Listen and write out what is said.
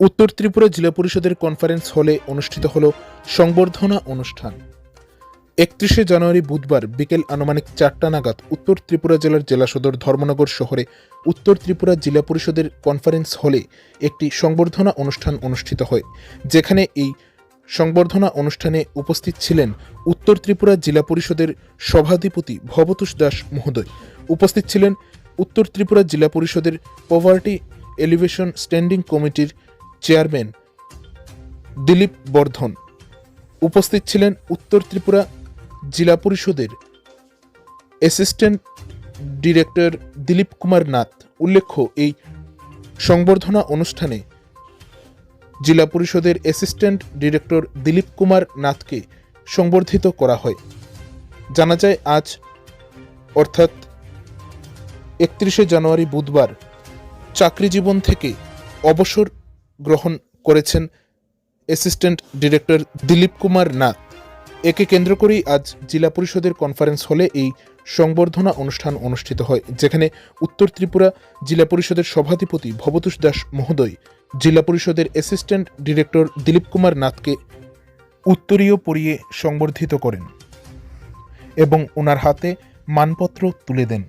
উত্তর ত্রিপুরা জেলা পরিষদের কনফারেন্স হলে অনুষ্ঠিত হল সংবর্ধনা অনুষ্ঠান। একত্রিশে জানুয়ারি বুধবার বিকেল আনুমানিক চারটা নাগাদ উত্তর ত্রিপুরা জেলার জেলা সদর ধর্মনগর শহরে উত্তর ত্রিপুরা জেলা পরিষদের কনফারেন্স হলে একটি সংবর্ধনা অনুষ্ঠান অনুষ্ঠিত হয়, যেখানে এই সংবর্ধনা অনুষ্ঠানে উপস্থিত ছিলেন উত্তর ত্রিপুরা জেলা পরিষদের সভাধিপতি ভবতোষ দাস মহোদয়। উপস্থিত ছিলেন উত্তর ত্রিপুরা জেলা পরিষদের পভার্টি এলিভেশন স্ট্যান্ডিং কমিটির চেয়ারম্যান দিলীপ বর্ধন। উপস্থিত ছিলেন উত্তর ত্রিপুরা জেলা পরিষদের অ্যাসিস্ট্যান্ট ডিরেক্টর দিলীপ কুমার নাথ। উল্লেখ্য, এই সংবর্ধনা অনুষ্ঠানে জেলা পরিষদের অ্যাসিস্ট্যান্ট ডিরেক্টর দিলীপ কুমার নাথকে সংবর্ধিত করা হয়। জানা যায়, আজ, অর্থাৎ একত্রিশে জানুয়ারি বুধবার চাকরি জীবন থেকে অবসর গ্রহণ করেছেন অ্যাসিস্ট্যান্ট ডিরেক্টর দিলীপ কুমার নাথ। একে কেন্দ্র করেই আজ জেলা পরিষদের কনফারেন্স হলে এই সংবর্ধনা অনুষ্ঠান অনুষ্ঠিত হয়, যেখানে উত্তর ত্রিপুরা জেলা পরিষদের সভাধিপতি ভবতোষ দাস মহোদয়, জেলা পরিষদের অ্যাসিস্ট্যান্ট ডিরেক্টর দিলীপ কুমার নাথকে উত্তরীয় পরিয়ে সংবর্ধিত করেন এবং ওনার হাতে মানপত্র তুলে দেন।